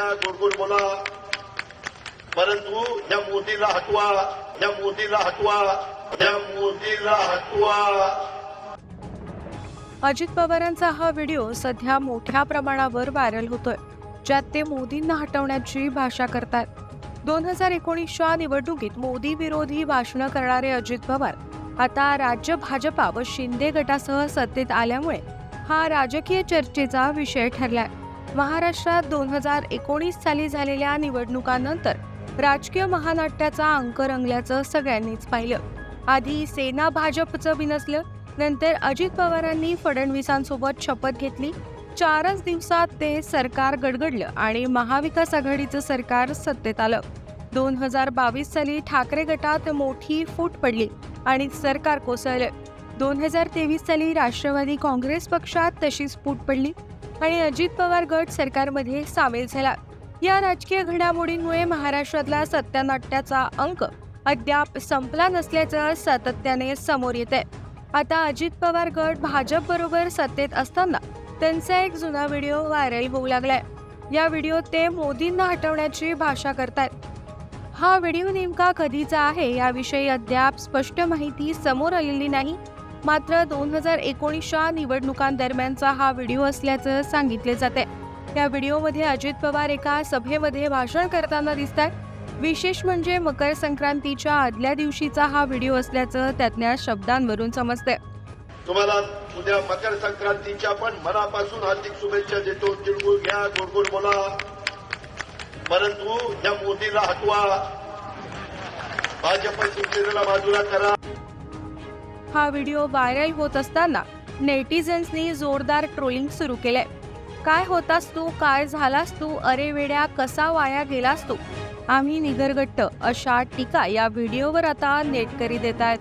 घ्या गोड बोला परंतु या मूर्तीला हटवा या मूर्तीला हटवा या मूर्तीला हटवा. अजित पवारांचा हा व्हिडिओ सध्या मोठ्या प्रमाणावर व्हायरल होतोय ज्यात ते मोदींना हटवण्याची भाषा करतात. दोन हजार एकोणीसच्या निवडणुकीत मोदी विरोधी भाषणं करणारे अजित पवार आता राज्य भाजपा व शिंदे गटासह सत्तेत आल्यामुळे हा राजकीय चर्चेचा विषय ठरलाय. महाराष्ट्रात दोन हजार एकोणीस साली झालेल्या निवडणुकांनंतर राजकीय महानाट्याचा अंक रंगल्याचं सगळ्यांनीच पाहिलं. आधी सेना भाजपचं बिनसलं नंतर अजित पवारांनी फडणवीसांसोबत शपथ घेतली. चारच दिवसात ते सरकार गडगडलं आणि महाविकास आघाडीचं सरकार सत्तेत आलं. दोन हजार बावीस साली ठाकरे गटात मोठी फूट पडली आणि सरकार कोसळलं. दोन हजार तेवीस साली राष्ट्रवादी काँग्रेस पक्षात तशीच फूट पडली. आणि अजित पवार गट सरकारमध्ये सामील झाला. या राजकीय घडामोडींमुळे महाराष्ट्रातला सत्यानाट्याचा अंक अद्याप संपला नसल्याचं सातत्याने समोर येत आहे. आता अजित पवार गट भाजप बरोबर सत्तेत असताना त्यांचा एक जुना व्हिडिओ व्हायरल होऊ लागलाय. या व्हिडिओत ते मोदींना हटवण्याची भाषा करतात हा व्हिडिओ नेमका कधीचा आहे याविषयी अद्याप स्पष्ट माहिती समोर आलेली नाही. मात्र दोन हजार एकोणीसच्या निवडणुकांदरम्यानचा हा व्हिडिओ असल्याचं सांगितले जाते. या व्हिडिओमध्ये अजित पवार एका सभेमध्ये भाषण करताना दिसतात विशेष म्हणजे मकर संक्रांतीच्या आदल्या दिवशीचा हा व्हिडिओ असल्याचं त्यातल्या शब्दांवरून समजते तुम्हाला उद्या मकर संक्रांतीच्या पण मनापासून हार्दिक शुभेच्छा देतो. तिळगुळ घ्या गोडगोड बोला. परंतु या मोदीला हटवा. भाजप शिवसेनेला बाजूला करा. हा व्हिडिओ व्हायरल होत असताना नेटिझन्सनी जोरदार ट्रोलिंग सुरू केलंय. काय होतास तू? काय झालास तू? अरे वेड्या कसा वाया गेलास तू? आम्ही निगरगट्ट अशा टीका या व्हिडिओवर आता नेटकरी देत आहेत